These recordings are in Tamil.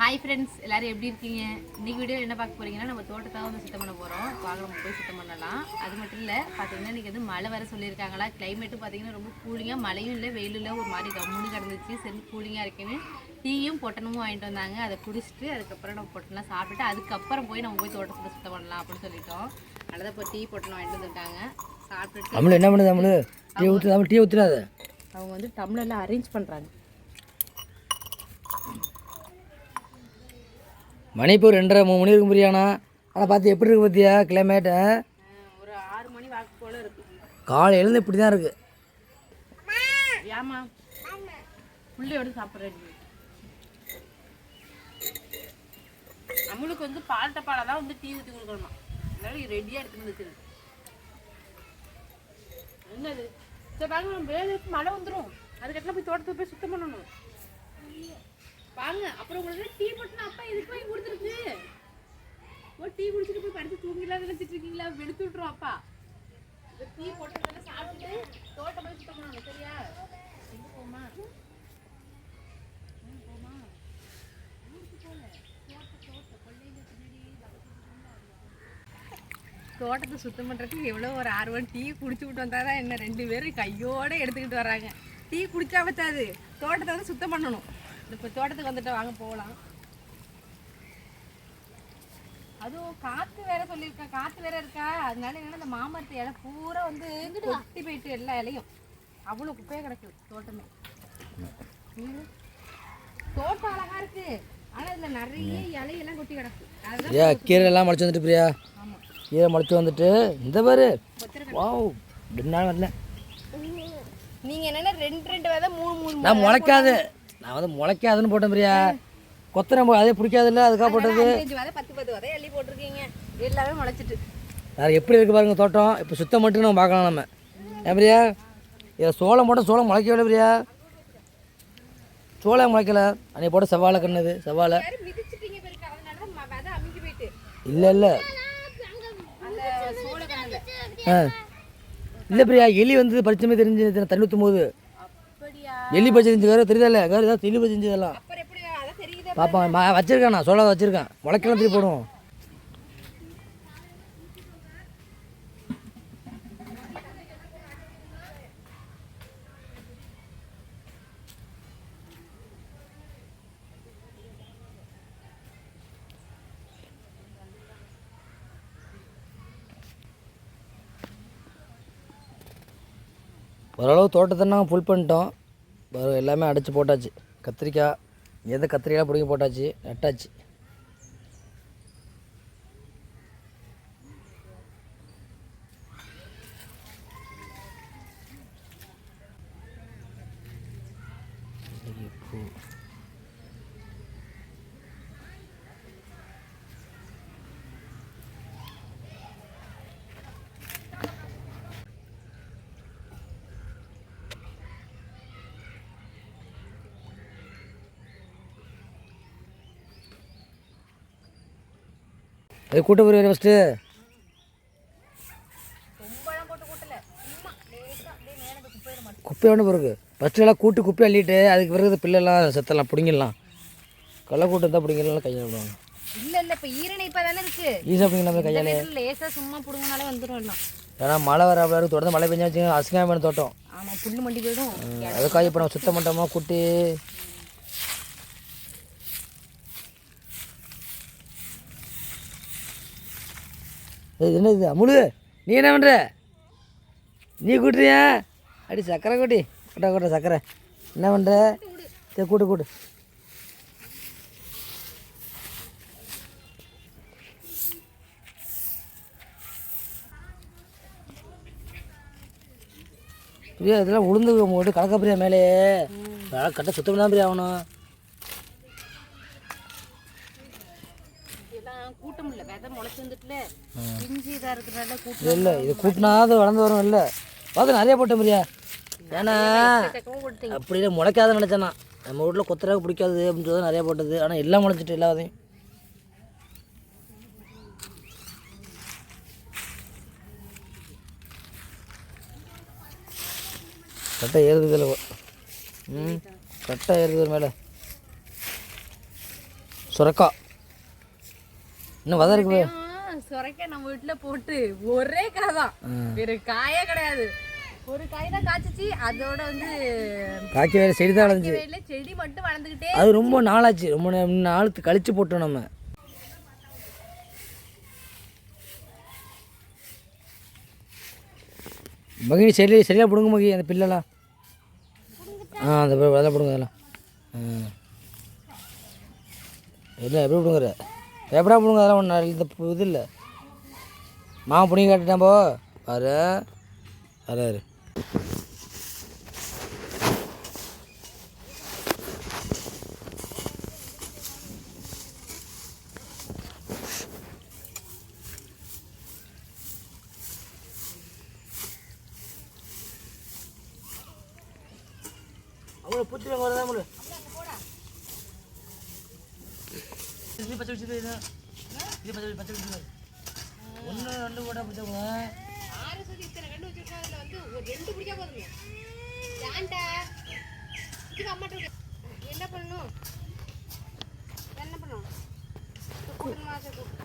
ஹாய் ஃப்ரெண்ட்ஸ் எல்லாரும் எப்படி இருக்கீங்க? இன்னைக்கு வீடியோ என்ன பார்க்க போறீங்கன்னா நம்ம தோட்டத்தை வந்து சுத்தம் பண்ண போறோம். வாங்க நம்ம போய் சுத்தம் பண்ணலாம். அது மட்டும் இல்லை பார்த்தீங்கன்னா இன்னைக்கு வந்து மழை வர சொல்லியிருக்காங்களா? கிளைமேட்டும் பார்த்தீங்கன்னா ரொம்ப கூலிங்காக மழையும் இல்லை வெயிலும் இல்லை ஒரு மாதிரி கம்முன்னு கிடந்துச்சு. சரி கூலிங்காக இருக்குன்னு டீயும் பொட்டனமும் வாங்கிட்டு வந்தாங்க. அதை குடிச்சிட்டு அதுக்கப்புறம் நம்ம பொட்டனெலாம் சாப்பிட்டுட்டு அதுக்கப்புறம் போய் நம்ம போய் தோட்டத்தை சுத்தம் பண்ணலாம் அப்படின்னு சொல்லிட்டோம். அதனால் இப்போ டீ பொட்டனம் வாங்கிட்டு வந்துருக்காங்க சாப்பிட்டுட்டு தமிழ் என்ன பண்ணுது தமிழ் டீ ஊற்று தமிழ் டீ ஊற்றுறாத அவங்க வந்து டம்ளர்ல அரேஞ்ச் பண்ணுறாங்க மணி இப்போ ரெண்டரை மூணு மணி இருக்கும் பிரியாணா? ஆனால் பார்த்து எப்படி இருக்கு பார்த்தியா? கிளைமேட்டு ஒரு ஆறு மணி வாக்கு போல் இருக்கு காலை எழுந்து இப்படி தான் இருக்குது ஏமா புள்ளையோட சாப்பிட்றேன் நம்மளுக்கு வந்து பால் டப்பால தான் வந்து டீ ஊற்றி கொடுக்கணுமா அதனால ரெடியாக எடுத்துன்னு வந்துச்சு என்னது? சரி பாருங்க நம்ம வேலை மழை வந்துடும் அதுக்கப்புறம் போய் தோட்டத்துக்கு போய் சுத்தம் பண்ணணும். வாங்க. அப்புறம் உங்களுக்கு டீ போட்டுனா அப்பா எதுக்கு வாங்கி கொடுத்துருக்கு? ஒரு டீ குடிச்சிட்டு போய் படுத்து தூங்கிடலாம் நினைச்சிட்டு இருக்கீங்களா? வெளுத்து விட்டுரும் அப்பா. டீ போட்டு சாப்பிட்டு தோட்டம் போய் சுத்தம் பண்ணணும் சரியா? எங்க போமா தோட்டத்தை சுத்தம் பண்ணுறதுக்கு எவ்வளோ ஒரு ஆர்வம். டீ குடிச்சு விட்டு வந்தால் தான் என்ன ரெண்டு பேரும் கையோடு எடுத்துக்கிட்டு வராங்க டீ குடிச்சா பத்தாது. தோட்டத்தை வந்து சுத்தம் பண்ணணும். இப்போ தோட்டத்துக்கு வந்துட்டு வாங்க போகலாம் அதுவும் காத்து வேற சொல்லியிருக்கேன் காத்து வேற இருக்கா? அதனால என்னன்னா இந்த மாமரத்து இலை பூரா வந்து கொட்டி போயிட்டு எல்லா இலையும். அவ்வளோ குப்பையா கிடக்கு தோட்டமே. தோட்டம் அழகா இருக்கு. ஆனா இதுல நிறைய இலையெல்லாம் கொட்டி கிடக்கு. பிரியா கீரை எல்லாம் முளைச்சி வந்துட்டு பிரியா? ஆமா. கீரை முளைச்சி வந்துட்டு இந்த பாரு. வாவ் ரெண்டு நாள் வரல. நீங்க என்னன்னா ரெண்டு ரெண்டு விதை மூணு மூணு நான் முளைக்காது. நான் வந்து முளைக்காதுன்னு போட்டேன் பிரியா. கொத்தரை போ- அதே பிடிக்காதுல்ல அதுக்காக போட்டது? பத்து பத்து விதை அள்ளி போட்டிருக்கீங்க. எல்லாமே முளைச்சிட்டு. வேறு எப்படி இருக்கு பாருங்க தோட்டம்? இப்போ சுத்தம் மட்டும் நம்ம பார்க்கலாம் நம்ம. ஏன் பிரியா? இதை சோளம் போட்டால் சோளம் முளைக்கவே இல்லை பிரியா. சோளம் முளைக்கல. அன்னைக்கு போட்ட செவ்வாழை கண்ணுது செவ்வாழை. இல்லை இல்லை. ஆ. இல்லை பிரியா எலி வந்து பரிச்சமே தெரிஞ்சு தண்ணி ஊற்றும் போது எலி பறிச்சு தெரிஞ்சு வேறு தெரியுதல்ல வேறு ஏதாவது அதான் தெரியுது? பார்ப்போம் ம- வச்சிருக்கேன் நான் சோளம் வச்சிருக்கேன். முளைக்கலாம் திருப்பி போடுவோம். ஓரளவு தோட்டத்தை நாங்கள் ஃபுல் பண்ணிட்டோம். எல்லாமே அடைச்சி போட்டாச்சு. கத்திரிக்காய் எது கத்திரிக்காய் பிடிங்கி போட்டாச்சு நட்டாச்சு. அது கூட்ட போய் ஃபஸ்ட்டு குப்பை ஒன்று பிறகு. ஃபஸ்ட்டு எல்லாம் கூட்டு குப்பை அள்ளிட்டு அதுக்கு பிறகு பிள்ளைலாம் செத்தலாம் பிடிங்கிடலாம். கடலை கூட்டம் தான் பிடிங்கிடலாம் கையில் விடுவாங்க. இல்ல இல்ல இப்ப ஈரணைப்பா தானே இருக்கு. ஈஸியாக பிடிங்கலாம் கையால். இந்த லேசா சும்மா புடுங்கினாலே எல்லாம். ஏன்னா மழை வர அப்படி தொடர்ந்து மழை பெஞ்சா வச்சுங்க அசிங்கமான தோட்டம். ஆமா புல்லு மண்டி போயிடும். அதுக்காக இப்போ நம்ம சுத்தம் பண்ணிட்டோமா குட்டி? என்ன இது அமுலு நீ என்ன பண்ணுற நீ கூட்டுறியா? அடி சக்கரை கூட்டி. கூட்ட கூட்ட சக்கரை. என்ன பண்ணுற சரி கூட்டு கூட்டு. பிரியா இதெல்லாம் உளுந்து போட்டு கலக்க பிரியா மேலே கட்ட சுத்தம் தான் பிரியா ஆகணும் இதெல்லாம் கூட்ட முடியல விதை முளைச்சு இருக்கிறனால இல்லை இது கூட்டினா அது வளர்ந்து வரும் இல்லை. பார்த்து நிறைய போட்டேன் முடியா ஏன்னா அப்படியே அப்படி இல்லை முளைக்காத நினச்சேன்னா நம்ம வீட்டில் கொத்தராக பிடிக்காது அப்படின்னு சொல்லி நிறைய போட்டது. ஆனால் எல்லாம் முளைச்சிட்டு எல்லாத்தையும். கட்டை ஏறுது ம் கட்டை ஏறுது மேலே. சுரக்கா. இன்னும் வதம் இருக்கு சுரைக்க நம்ம வீட்டுல போட்டு ஒரே காய் தான் வேற காயே கிடையாது. ஒரு காய் தான் காய்ச்சிச்சு அதோட வந்து காய்ச்சி வேறு செடி தான் வளர்ந்துச்சு. செடி மட்டும் வளர்ந்துக்கிட்டே அது ரொம்ப நாளாச்சு. ரொம்ப நாளுக்கு கழிச்சு போட்டோம் நம்ம. மகிழி சரி சரியாக பிடுங்க மகி அந்த பில்லெல்லாம். ஆ அந்த அதெல்லாம் பிடுங்க அதெல்லாம். ஆ. இல்லை எப்படி பிடுங்குற? எப்படா பிடுங்க அதெல்லாம் ஒன்று இந்த இது இல்லை. மாமா பிடிங்க காட்டுட்டேன் போ. வர வராரு அவ்வளோ பூச்சி வரதா முழு பச்சை வச்சு இது? இது பச்சை பச்சை வச்சு ஒன்று ரெண்டு கூட பிடிச்சவங்க ஆறு சுத்தி இத்தனை கண்டு வச்சிருக்கோம் அதில் வந்து ஒரு ரெண்டு பிடிச்சா போதுங்க ஏன்டா? இது அம்மாட்ட இருக்கு. என்ன பண்ணணும் என்ன பண்ணணும் கூட்டணுமா சரி, கூட்டு.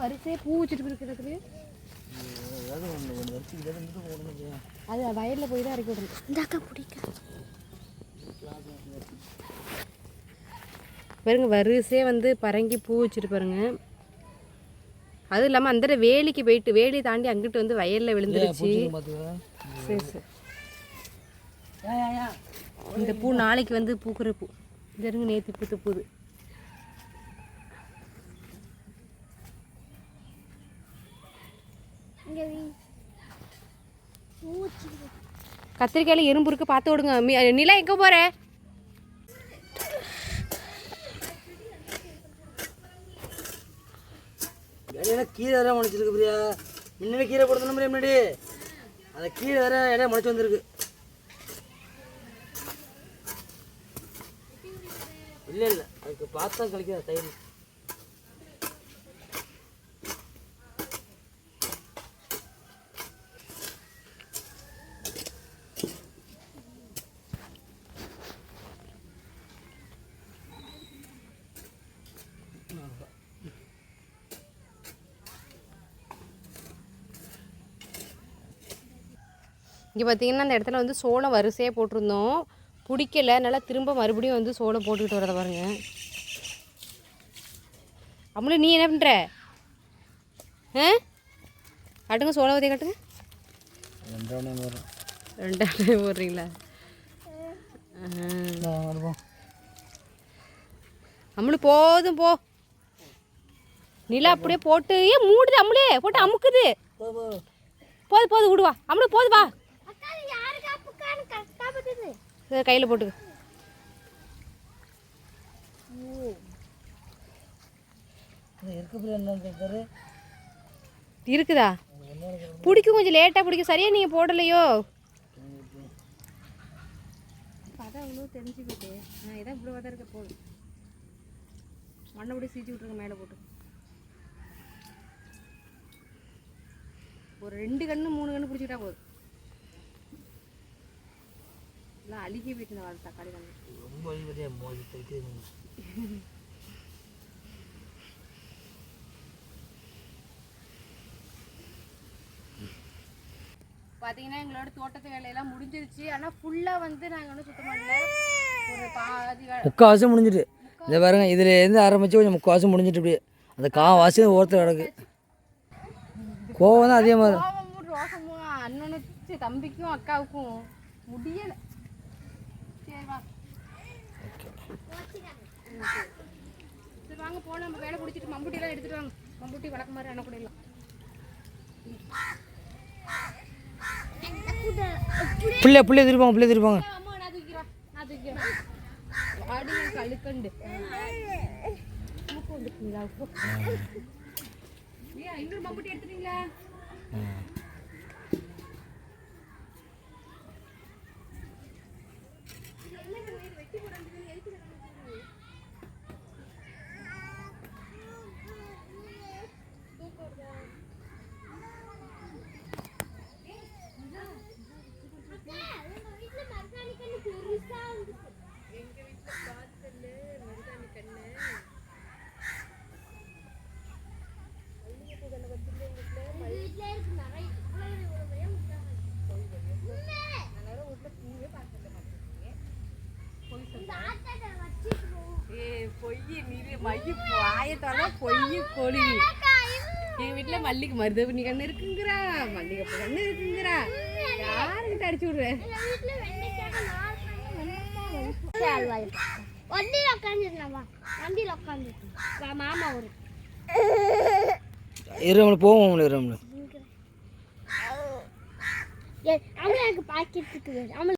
வரிசையே பூ வச்சுட்டு இருக்கிறதுக்கு அது வயல்ல போய் தான் இறக்கி விடணும் இந்தாக்கா பிடிக்க பாருங்க வரிசையே வந்து பரங்கி பூ வச்சுட்டு பாருங்க. அதுவும் இல்லாமல் அந்த வேலிக்கு போயிட்டு வேலி தாண்டி அங்கிட்டு வந்து வயல்ல விழுந்துருச்சு. சரி சரி. இந்த பூ நாளைக்கு வந்து பூக்கிற பூ. இது நேற்று பூத்த பூது கத்திரிக்காயில எறும்பு இருக்கு பார்த்து விடுங்க நிலா எங்கே போற? இடையில கீரை வேற முளைச்சிருக்கு பிரியா? முன்னாடி கீரை போடுறது பிரியா முன்னாடி? அந்த கீரை வேற இடையில முளைச்சி வந்திருக்கு. இல்லை இல்லை. அதுக்கு பார்த்தா கழிக்கிற சைடு இங்கே பார்த்தீங்கன்னா அந்த இடத்துல வந்து சோளம் வரிசையாக போட்டிருந்தோம். பிடிக்கல. நல்லா திரும்ப மறுபடியும் வந்து சோளம் போட்டுக்கிட்டு வரத பாருங்க. அம்மளு நீ என்ன பண்ணுற ஆ? காட்டுங்க சோளம் வதைய காட்டுங்க. வரும். ரெண்டாவது போடுறீங்களா அம்மளு போதும் போ. நிலா அப்படியே போட்டு ஏன் மூடுது அம்மளே போட்டு அமுக்குது. போது போது விடுவா அம்மளு போது வா. இதை கையில் போட்டுக்க. இருக்குதா? பிடிக்கும் கொஞ்சம் லேட்டாக பிடிக்கும். சரியா நீங்கள் போடலையோ? அதான் அவ்வளோ தெரிஞ்சுக்கிட்டு. நான் இதான் இப்படி பார்த்தா இருக்க போதும். மண்ணை இப்படி சீச்சி விட்ருங்க மேலே போட்டு. ஒரு ரெண்டு கண்ணு மூணு கண்ணு பிடிச்சிக்கிட்டா போதும். இல்லை அழுகி போயிட்டு இந்த வாழை தக்காளி கண்ணு ரொம்ப பிரியா மோதி தைக்கிறது பார்த்தீங்கன்னா எங்களோட தோட்டத்து வேலையெல்லாம் முடிஞ்சிருச்சு. ஆனால் ஃபுல்லாக வந்து நாங்கள் ஒன்றும் சுத்தம் பண்ணல. ஒரு பாதி வே- முக்கால்வாசி முடிஞ்சிட்டு. இந்த பாருங்க இதுல இருந்து ஆரம்பிச்சு கொஞ்சம் முக்கால்வாசி முடிஞ்சிட்டு இப்படியே. அந்த காவாசி ஒருத்தர் கிடக்கு. கோவம் தான் அதிகமாக கோவமும் ரோசமும் அண்ணனுக்கு தம்பிக்கும் அக்காவுக்கும் முடியலை. நம்ம வேலை பிடிச்சிட்டு மம்புட்டிலாம் எடுத்துட்டு வாங்க. மம்புட்டி வளர்க்க மாதிரி அண்ணா கூட எல்லாம். பிள்ளை பிள்ளை திருப்பாங்க பிள்ளை திருப்பாங்க கழுக்கண்டு. ஏன் இன்னொரு மம்புட்டி எடுத்துட்டீங்களா ஏ பொய் நீ மைய ஆயத்தால பொய் கோழி எங்க வீட்டுல மல்லிகை மருதவனி கண்ணு இருக்குங்கிறா. மல்லிகை பூ கண்ணு இருக்குங்கிறா. யாருக்கிட்ட அடிச்சு விடுவேன் வண்டியில் உட்காந்துருந்தா வண்டியில் உட்காந்துருக்கேன் மாமா ஒரு. இருமணி போவோம் இருமணி அவங்களுக்கு பாக்கெட்டுக்கு அவங்களுக்கு